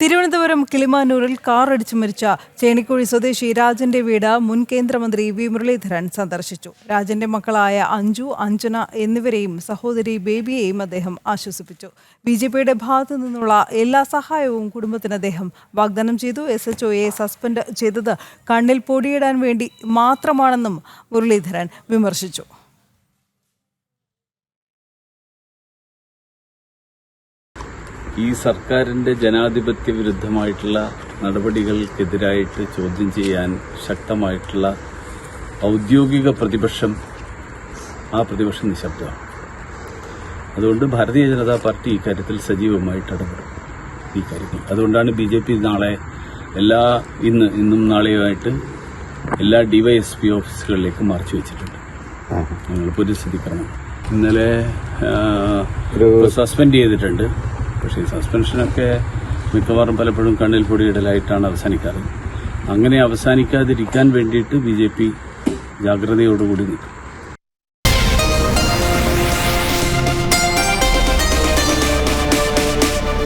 തിരുവനന്തപുരം കിളിമാനൂരിൽ കാറടിച്ചു മരിച്ച ചേണിക്കുഴി സ്വദേശി രാജന്റെ വീട് മുൻ കേന്ദ്രമന്ത്രി വി മുരളീധരൻ സന്ദർശിച്ചു. രാജന്റെ മക്കളായ അഞ്ജു അഞ്ജന എന്നിവരെയും സഹോദരി ബേബിയെയും അദ്ദേഹം ആശ്വസിപ്പിച്ചു. ബി ജെ പിയുടെ ഭാഗത്തു നിന്നുള്ള എല്ലാ സഹായവും കുടുംബത്തിന് അദ്ദേഹം വാഗ്ദാനം ചെയ്തു. എസ് എച്ച് ഒയെ സസ്പെൻഡ് ചെയ്തത് കണ്ണിൽ പൊടിയിടാൻ വേണ്ടി മാത്രമാണെന്നും മുരളീധരൻ വിമർശിച്ചു. ഈ സർക്കാരിന്റെ ജനാധിപത്യ വിരുദ്ധമായിട്ടുള്ള നടപടികൾക്കെതിരായിട്ട് ചോദ്യം ചെയ്യാൻ ശക്തമായിട്ടുള്ള ഔദ്യോഗിക പ്രതിപക്ഷം ആ പ്രതിപക്ഷം നിശബ്ദമാണ്. അതുകൊണ്ട് ഭാരതീയ ജനതാ പാർട്ടി ഇക്കാര്യത്തിൽ സജീവമായിട്ട് ഇടപെടും. ഈ കാര്യത്തിൽ. അതുകൊണ്ടാണ് ബി ജെ പി നാളെ എല്ലാ ഇന്ന് ഇന്നും നാളെയുമായിട്ട് എല്ലാ ഡിവൈഎസ്പി ഓഫീസുകളിലേക്ക് മാർച്ച് വെച്ചിട്ടുണ്ട്. ഞങ്ങൾ പുനഃസ്ഥിതിക്കണം ഇന്നലെ സസ്പെൻഡ് ചെയ്തിട്ടുണ്ട്. പക്ഷേ ഈ സസ്പെൻഷനൊക്കെ മിക്കവാറും പലപ്പോഴും കണ്ണിൽ പൊടിയിടലായിട്ടാണ് അവസാനിക്കാറ്. അങ്ങനെ അവസാനിക്കാതിരിക്കാൻ വേണ്ടിയിട്ട് ബി ജെ പി ജാഗ്രതയോടുകൂടി നിൽക്കും.